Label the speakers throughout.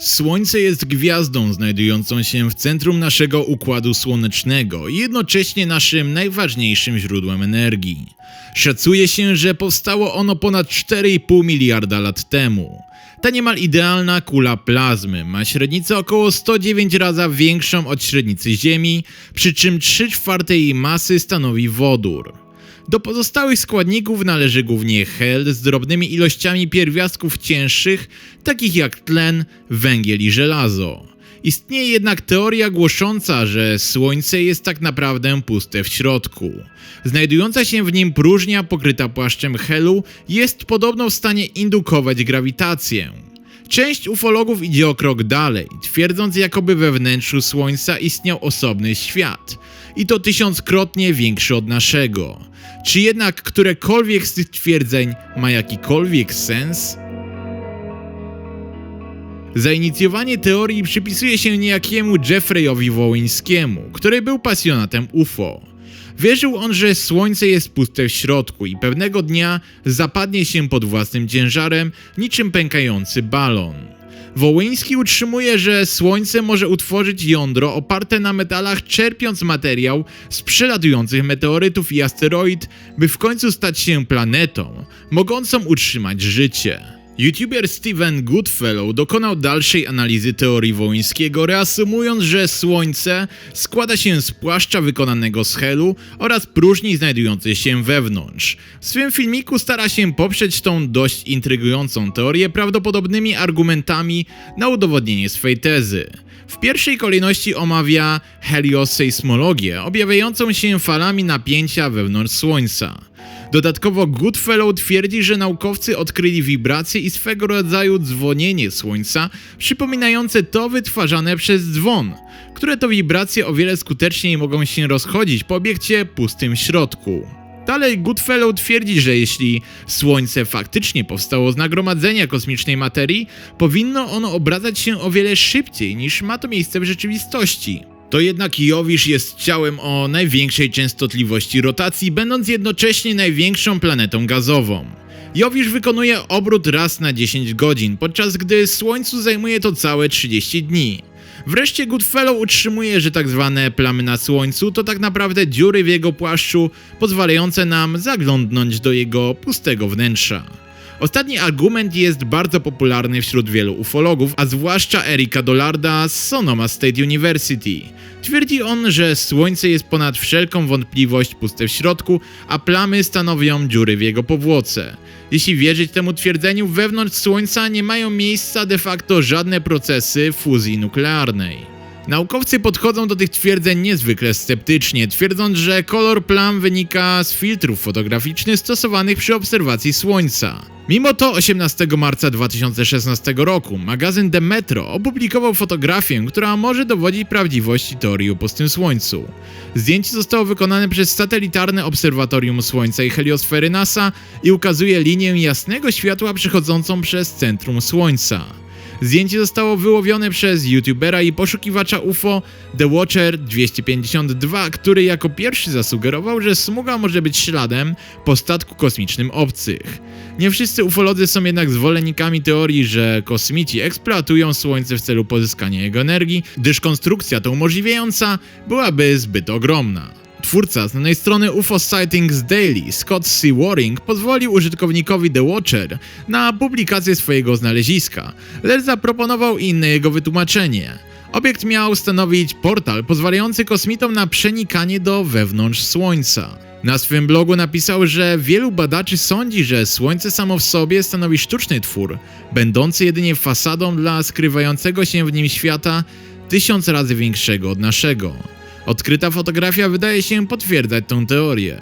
Speaker 1: Słońce jest gwiazdą znajdującą się w centrum naszego układu słonecznego i jednocześnie naszym najważniejszym źródłem energii. Szacuje się, że powstało ono ponad 4,5 miliarda lat temu. Ta niemal idealna kula plazmy ma średnicę około 109 razy większą od średnicy Ziemi, przy czym 3 czwarte jej masy stanowi wodór. Do pozostałych składników należy głównie hel z drobnymi ilościami pierwiastków cięższych, takich jak tlen, węgiel i żelazo. Istnieje jednak teoria głosząca, że Słońce jest tak naprawdę puste w środku. Znajdująca się w nim próżnia pokryta płaszczem helu jest podobno w stanie indukować grawitację. Część ufologów idzie o krok dalej, twierdząc jakoby we wnętrzu Słońca istniał osobny świat. I to tysiąckrotnie większy od naszego. Czy jednak którekolwiek z tych twierdzeń ma jakikolwiek sens? Zainicjowanie teorii przypisuje się niejakiemu Jeffreyowi Wołyńskiemu, który był pasjonatem UFO. Wierzył on, że Słońce jest puste w środku i pewnego dnia zapadnie się pod własnym ciężarem, niczym pękający balon. Wołyński utrzymuje, że Słońce może utworzyć jądro oparte na metalach, czerpiąc materiał z przelatujących meteorytów i asteroid, by w końcu stać się planetą, mogącą utrzymać życie. YouTuber Steven Goodfellow dokonał dalszej analizy teorii Wołyńskiego, reasumując, że Słońce składa się z płaszcza wykonanego z helu oraz próżni znajdującej się wewnątrz. W swym filmiku stara się poprzeć tą dość intrygującą teorię prawdopodobnymi argumentami na udowodnienie swej tezy. W pierwszej kolejności omawia heliosejsmologię, objawiającą się falami napięcia wewnątrz Słońca. Dodatkowo Goodfellow twierdzi, że naukowcy odkryli wibracje i swego rodzaju dzwonienie Słońca, przypominające to wytwarzane przez dzwon, które to wibracje o wiele skuteczniej mogą się rozchodzić po obiekcie pustym środku. Dalej Goodfellow twierdzi, że jeśli Słońce faktycznie powstało z nagromadzenia kosmicznej materii, powinno ono obracać się o wiele szybciej niż ma to miejsce w rzeczywistości. To jednak Jowisz jest ciałem o największej częstotliwości rotacji, będąc jednocześnie największą planetą gazową. Jowisz wykonuje obrót raz na 10 godzin, podczas gdy Słońcu zajmuje to całe 30 dni. Wreszcie Goodfellow utrzymuje, że tak zwane plamy na Słońcu to tak naprawdę dziury w jego płaszczu, pozwalające nam zaglądnąć do jego pustego wnętrza. Ostatni argument jest bardzo popularny wśród wielu ufologów, a zwłaszcza Erika Dollarda z Sonoma State University. Twierdzi on, że Słońce jest ponad wszelką wątpliwość puste w środku, a plamy stanowią dziury w jego powłoce. Jeśli wierzyć temu twierdzeniu, wewnątrz Słońca nie mają miejsca de facto żadne procesy fuzji nuklearnej. Naukowcy podchodzą do tych twierdzeń niezwykle sceptycznie, twierdząc, że kolor plam wynika z filtrów fotograficznych stosowanych przy obserwacji Słońca. Mimo to 18 marca 2016 roku magazyn The Metro opublikował fotografię, która może dowodzić prawdziwości teorii o pustym Słońcu. Zdjęcie zostało wykonane przez satelitarne obserwatorium Słońca i heliosfery NASA i ukazuje linię jasnego światła przechodzącą przez centrum Słońca. Zdjęcie zostało wyłowione przez youtubera i poszukiwacza UFO The Watcher 252, który jako pierwszy zasugerował, że smuga może być śladem po statku kosmicznym obcych. Nie wszyscy ufolodzy są jednak zwolennikami teorii, że kosmici eksploatują Słońce w celu pozyskania jego energii, gdyż konstrukcja to umożliwiająca byłaby zbyt ogromna. Twórca znanej strony UFO Sightings Daily, Scott C. Waring, pozwolił użytkownikowi The Watcher na publikację swojego znaleziska, lecz zaproponował inne jego wytłumaczenie. Obiekt miał stanowić portal pozwalający kosmitom na przenikanie do wewnątrz Słońca. Na swym blogu napisał, że wielu badaczy sądzi, że Słońce samo w sobie stanowi sztuczny twór, będący jedynie fasadą dla skrywającego się w nim świata tysiąc razy większego od naszego. Odkryta fotografia wydaje się potwierdzać tę teorię.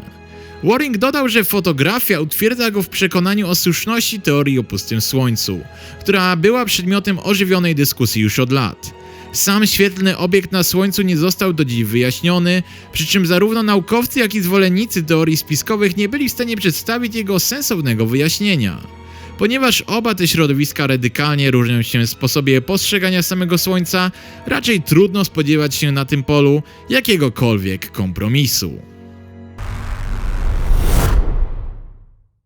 Speaker 1: Waring dodał, że fotografia utwierdza go w przekonaniu o słuszności teorii o pustym słońcu, która była przedmiotem ożywionej dyskusji już od lat. Sam świetlny obiekt na Słońcu nie został do dziś wyjaśniony, przy czym zarówno naukowcy, jak i zwolennicy teorii spiskowych nie byli w stanie przedstawić jego sensownego wyjaśnienia. Ponieważ oba te środowiska radykalnie różnią się w sposobie postrzegania samego Słońca, raczej trudno spodziewać się na tym polu jakiegokolwiek kompromisu.